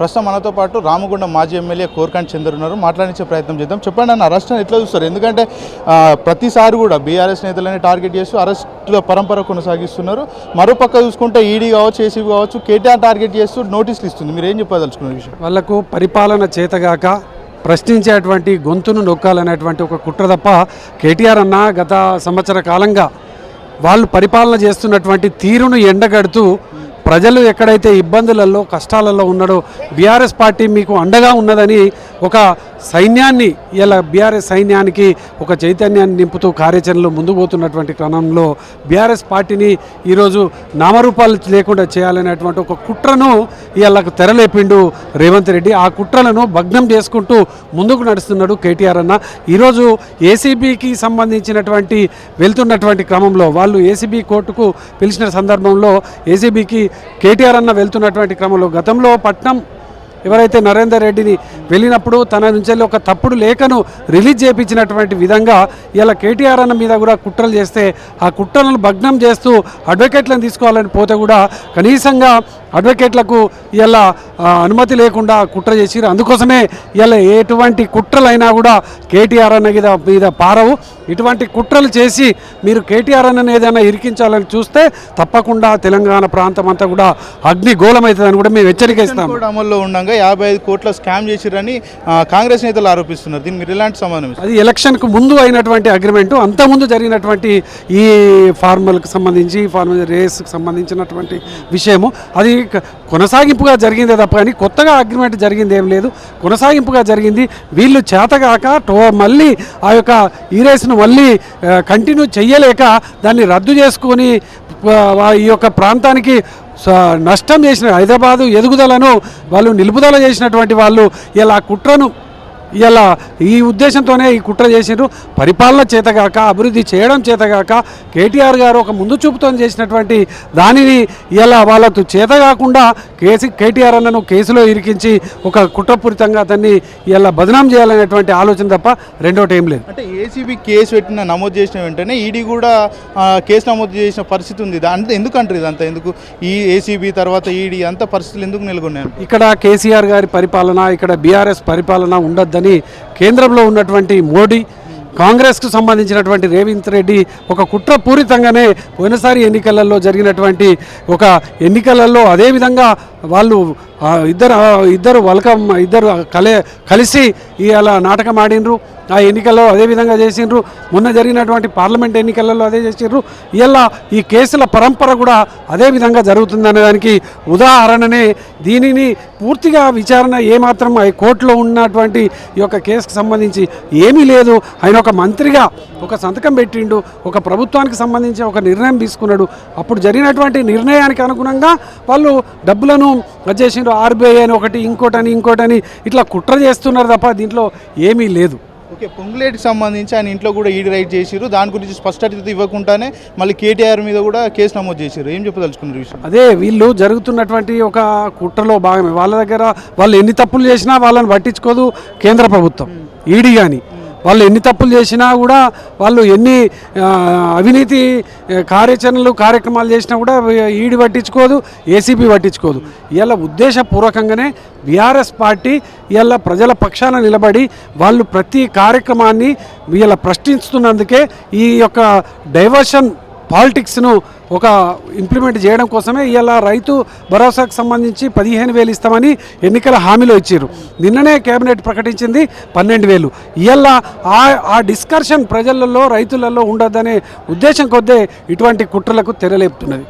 ప్రస్తుతం మనతో పాటు రామగుండం మాజీ ఎమ్మెల్యే కోరకంటి చంద్ర ఉన్నారు. మాట్లాడించే ప్రయత్నం చేద్దాం. చెప్పండి అన్న అరెస్ట్ ఎట్లా చూస్తారు? ఎందుకంటే ప్రతిసారి కూడా బీఆర్ఎస్ నేతలని టార్గెట్ చేస్తూ అరెస్టుల పరంపర కొనసాగిస్తున్నారు. మరోపక్క చూసుకుంటే ఈడీ కావచ్చు ఏసీబీ కావచ్చు కేటీఆర్ టార్గెట్ చేస్తూ నోటీసులు ఇస్తుంది. మీరు ఏం చెప్పదలుచుకున్న విషయం? వాళ్ళకు పరిపాలన చేతగాక ప్రశ్నించేటువంటి గొంతును నొక్కాలనేటువంటి ఒక కుట్ర తప్ప కేటీఆర్ అన్న గత సంవత్సర కాలంగా వాళ్ళు పరిపాలన చేస్తున్నటువంటి తీరును ఎండగడుతూ ప్రజలు ఎక్కడైతే ఇబ్బందులలో కష్టాలలో ఉన్నాడో బీఆర్ఎస్ పార్టీ మీకు అండగా ఉన్నదని ఒక సైన్యాన్ని ఇలా బీఆర్ఎస్ సైన్యానికి ఒక చైతన్యాన్ని నింపుతూ కార్యాచరణలో ముందుకు పోతున్నటువంటి క్రమంలో బీఆర్ఎస్ పార్టీని ఈరోజు నామరూపాలు లేకుండా చేయాలనేటువంటి ఒక కుట్రను ఇవాళకు తెరలేపిండు రేవంత్ రెడ్డి. ఆ కుట్రలను భగ్నం చేసుకుంటూ ముందుకు నడుస్తున్నాడు కేటీఆర్ అన్న. ఈరోజు ఏసీబీకి సంబంధించినటువంటి వెళ్తున్నటువంటి క్రమంలో వాళ్ళు ఏసీబీ కోర్టుకు పిలిచిన సందర్భంలో ఏసీబీకి కేటీఆర్ అన్న వెళ్తున్నటువంటి క్రమంలో గతంలో పట్నం ఎవరైతే నరేందర్ రెడ్డిని వెళ్ళినప్పుడు తన నుంచి వెళ్ళి ఒక తప్పుడు లేఖను రిలీజ్ చేయించినటువంటి విధంగా ఇలా కేటీఆర్ అన్న మీద కూడా కుట్రలు చేస్తే ఆ కుట్రలను భగ్నం చేస్తూ అడ్వకేట్లను తీసుకోవాలని పోతే కూడా కనీసంగా అడ్వకేట్లకు ఇలా అనుమతి లేకుండా కుట్ర చేసిరు అందుకోసమే ఇలా ఎటువంటి కుట్రలైనా కూడా కేటీఆర్ అన్న మీద మీద పారవు. ఇటువంటి కుట్రలు చేసి మీరు కేటీఆర్ అన్నని ఏదైనా ఇరికించాలని చూస్తే తప్పకుండా తెలంగాణ ప్రాంతం అంతా కూడా అగ్నిగోళమవుతుందని కూడా మేము హెచ్చరిక ఇస్తాం అమల్లో ఉండగా యాభై ఐదు కోట్ల స్కామ్ చేసిరని కాంగ్రెస్ నేతలు ఆరోపిస్తున్నారు. దీనికి మీరు ఎలాంటి ఇస్తారు? అది ఎలక్షన్కు ముందు అయినటువంటి అగ్రిమెంటు అంతకుముందు జరిగినటువంటి ఈ ఫార్మల్కి సంబంధించి ఫార్మల్ రేస్కి సంబంధించినటువంటి విషయము. అది కొనసాగింపుగా జరిగిందే తప్ప కానీ కొత్తగా అగ్రిమెంట్ జరిగింది ఏం లేదు. కొనసాగింపుగా జరిగింది. వీళ్ళు చేతగాక టో మళ్ళీ ఆ యొక్క ఈ రేస్ను మళ్ళీ కంటిన్యూ చెయ్యలేక దాన్ని రద్దు చేసుకొని ఈ యొక్క ప్రాంతానికి నష్టం చేసిన హైదరాబాదు ఎదుగుదలను వాళ్ళు నిలుపుదల చేసినటువంటి వాళ్ళు ఇలా కుట్రను ఇలా ఈ ఉద్దేశంతోనే ఈ కుట్ర చేసిండ్రు. పరిపాలన చేతగాక అభివృద్ధి చేయడం చేతగాక కేటీఆర్ గారు ఒక ముందు చూపుతో చేసినటువంటి దానిని ఇలా వాళ్ళకు చేతగాకుండా కేసు కేటీఆర్ అన్నను కేసులో ఇరికించి ఒక కుట్రపూరితంగా అతన్ని ఇలా బదనాం చేయాలనేటువంటి ఆలోచన తప్ప రెండోటి ఏం లేదు. అంటే ఏసీబీ కేసు పెట్టిన నమోదు చేసిన వెంటనే ఈడీ కూడా కేసు నమోదు చేసిన పరిస్థితి ఉంది. అంటే ఎందుకంటారు ఇదంతా? ఎందుకు ఈ ఏసీబీ తర్వాత ఈడీ అంత పరిస్థితులు ఎందుకు నెలకొన్నాయి ఇక్కడ కేసీఆర్ గారి పరిపాలన ఇక్కడ బీఆర్ఎస్ పరిపాలన ఉండొద్దని కేంద్రంలో ఉన్నటువంటి మోడీ కాంగ్రెస్కు సంబంధించినటువంటి రేవంత్ రెడ్డి ఒక కుట్రపూరితంగానే పోయినసారి ఎన్నికలలో జరిగినటువంటి ఒక ఎన్నికలలో అదేవిధంగా వాళ్ళు ఇద్దరు ఇద్దరు వల్కం ఇద్దరు కలే కలిసి ఇలా నాటకం ఆడినరు. ఆ ఎన్నికల్లో అదే విధంగా చేసిండ్రు. మొన్న జరిగినటువంటి పార్లమెంట్ ఎన్నికలలో అదే చేసిండ్రు. ఇలా ఈ కేసుల పరంపర కూడా అదే విధంగా జరుగుతుందనే దానికి ఉదాహరణనే దీనిని పూర్తిగా విచారణ ఏమాత్రం ఆ కోర్టులో ఉన్నటువంటి ఈ యొక్క కేసుకు సంబంధించి ఏమీ లేదు. ఆయన ఒక మంత్రిగా ఒక సంతకం పెట్టిండు. ఒక ప్రభుత్వానికి సంబంధించి ఒక నిర్ణయం తీసుకున్నాడు. అప్పుడు జరిగినటువంటి నిర్ణయానికి అనుగుణంగా వాళ్ళు డబ్బులను చేసిండ్రు. ఆర్బీఐ అని ఒకటి ఇంకోటని ఇంకోటని ఇట్లా కుట్ర చేస్తున్నారు తప్ప దీంట్లో ఏమీ లేదు. ఓకే పొంగులేటికి సంబంధించి ఆయన ఇంట్లో కూడా ఈడీ రైట్ చేసిరు దాని గురించి స్పష్టత ఇవ్వకుండానే మళ్ళీ కేటీఆర్ మీద కూడా కేసు నమోదు చేసిరు ఏం చెప్పదలుచుకున్నారు విషయం? అదే వీళ్ళు జరుగుతున్నటువంటి ఒక కుట్రలో భాగమే. వాళ్ళ దగ్గర వాళ్ళు ఎన్ని తప్పులు చేసినా వాళ్ళని పట్టించుకోదు కేంద్ర ప్రభుత్వం ఈడీ కానీ వాళ్ళు ఎన్ని తప్పులు చేసినా కూడా వాళ్ళు ఎన్ని అవినీతి కార్యాచరణలు కార్యక్రమాలు చేసినా కూడా ఈడి పట్టించుకోదు ఏసీబీ పట్టించుకోదు. ఇలా ఉద్దేశపూర్వకంగానే బీఆర్ఎస్ పార్టీ ఇలా ప్రజల పక్షాన నిలబడి వాళ్ళు ప్రతి కార్యక్రమాన్ని వీళ్ళ ప్రశ్నిస్తున్నందుకే ఈ యొక్క డైవర్షన్ పాలిటిక్స్ను ఒక ఇంప్లిమెంట్ చేయడం కోసమే ఇవాళ రైతు భరోసాకు సంబంధించి పదిహేను వేలు ఇస్తామని ఎన్నికల హామీలో ఇచ్చారు. నిన్ననే కేబినెట్ ప్రకటించింది పన్నెండు వేలు. ఇవాళ ఆ ఆ డిస్కర్షన్ ప్రజలలో రైతులలో ఉండొద్దనే ఉద్దేశం కొద్దే ఇటువంటి కుట్రలకు తెరలేపుతున్నది.